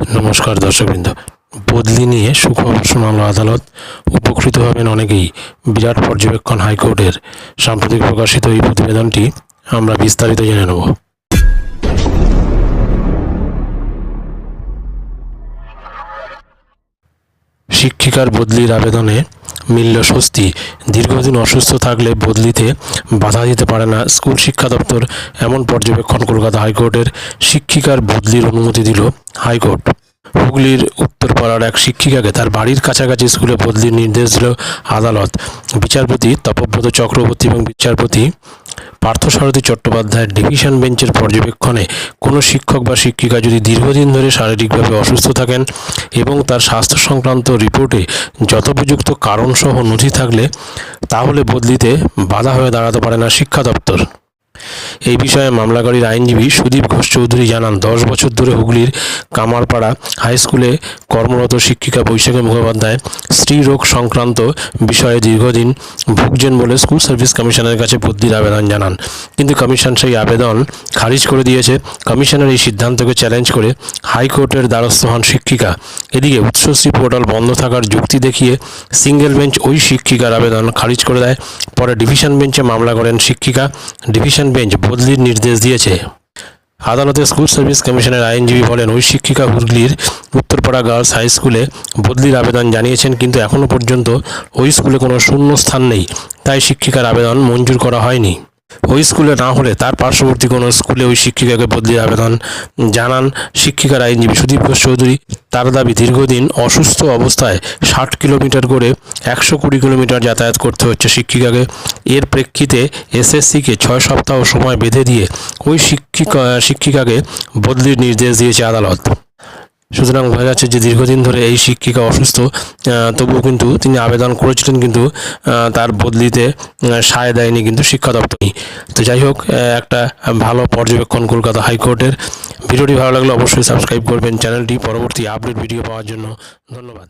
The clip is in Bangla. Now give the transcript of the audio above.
নমস্কার দর্শকবৃন্দ। বদলি নিয়ে সুখবর শোনালো আদালত। উপকৃত হবেন অনেকেই। বিরাট পর্যবেক্ষণ হাইকোর্টের সাম্প্রতিক প্রকাশিত এই প্রতিবেদনটি আমরা বিস্তারিত জেনে নেব। শিক্ষিকার বদলির আবেদনে মিলল স্বস্তি। দীর্ঘদিন অসুস্থ থাকলে বদলিতে বাধা দিতে পারে না স্কুল শিক্ষা দপ্তর। এমন পর্যবেক্ষণ কলকাতা হাইকোর্টের শিক্ষিকার বদলির অনুমতি দিল হাইকোর্ট। হুগলির উত্তরপাড়ার এক শিক্ষিকাকে তার বাড়ির কাছাকাছি স্কুলে বদলির নির্দেশ দিল আদালত। বিচারপতি তপব্রত চক্রবর্তী এবং বিচারপতি পার্থসারথী চট্টোপাধ্যায়ের ডিভিশন বেঞ্চের পর্যবেক্ষণে কোনো শিক্ষক বা শিক্ষিকা যদি দীর্ঘদিন ধরে শারীরিকভাবে অসুস্থ থাকেন এবং তার স্বাস্থ্য সংক্রান্ত রিপোর্টে যথোপযুক্ত কারণসহ নথি থাকলে, তাহলে বদলিতে বাধা হয়ে দাঁড়াতে পারে না শিক্ষা দপ্তর। এই বিষয়ে মামলাকারীর আইনজীবী সুদীপ ঘোষ চৌধুরী জানান, দশ বছর ধরে হুগলির কামারপাড়া হাই স্কুলে কর্মরত শিক্ষিকা বৈশাখী মুখোপাধ্যায় স্ত্রীরোগ সংক্রান্ত বিষয়ে দীর্ঘদিন ভুগছেন বলে স্কুল সার্ভিস কমিশনের কাছে বদলির আবেদন জানান। কিন্তু কমিশন সেই আবেদন খারিজ করে দিয়েছে। কমিশনের এই সিদ্ধান্তকে চ্যালেঞ্জ করে হাইকোর্টের দ্বারস্থ হন শিক্ষিকা। এদিকে উৎসশ্রী পোর্টাল বন্ধ থাকার যুক্তি দেখিয়ে সিঙ্গেল বেঞ্চ ওই শিক্ষিকার আবেদন খারিজ করে দেয়। পরে ডিভিশন বেঞ্চে মামলা করেন শিক্ষিকা। ডিভিশন বেঞ্চ বদলির নির্দেশ দিয়েছে। আদালতে স্কুল সার্ভিস কমিশনের আইনজীবী বলেন, ওই শিক্ষিকা হুগলির উত্তরপাড়া গার্লস হাই স্কুলে বদলির আবেদন জানিয়েছেন, কিন্তু এখনও পর্যন্ত ওই স্কুলে কোনো শূন্য স্থান নেই। তাই শিক্ষিকার আবেদন মঞ্জুর করা হয়নি। ওই স্কুলে না হলে তার পার্শ্ববর্তী কোনো স্কুলে ওই শিক্ষিকাকে বদলির আবেদন জানান শিক্ষিকার আইনজীবী সুদীপ ঘোষ চৌধুরী। তার দাবি, দীর্ঘদিন অসুস্থ অবস্থায় ষাট কিলোমিটার করে একশো কুড়ি কিলোমিটার যাতায়াত করতে হচ্ছে শিক্ষিকাকে। এর প্রেক্ষিতে এসএসসিকে ছয় সপ্তাহ সময় বেঁধে দিয়ে ওই শিক্ষিকা, শিক্ষিকাকে বদলির নির্দেশ দিয়েছে আদালত। সুতরাং বোঝা যাচ্ছে যে দীর্ঘদিন ধরে এই শিক্ষিকা অসুস্থ তবুও কিন্তু তিনি আবেদন করেছিলেন কিন্তু তার বদলিতে সায় দেয়নি কিন্তু শিক্ষা দপ্তরই। তো যাই হোক একটা ভালো পর্যবেক্ষণ কলকাতা হাইকোর্টের। ভিডিওটি ভালো লাগলে অবশ্যই সাবস্ক্রাইব করবেন। চ্যানেলটি পরবর্তী আপডেট ভিডিও পাওয়ার জন্য ধন্যবাদ।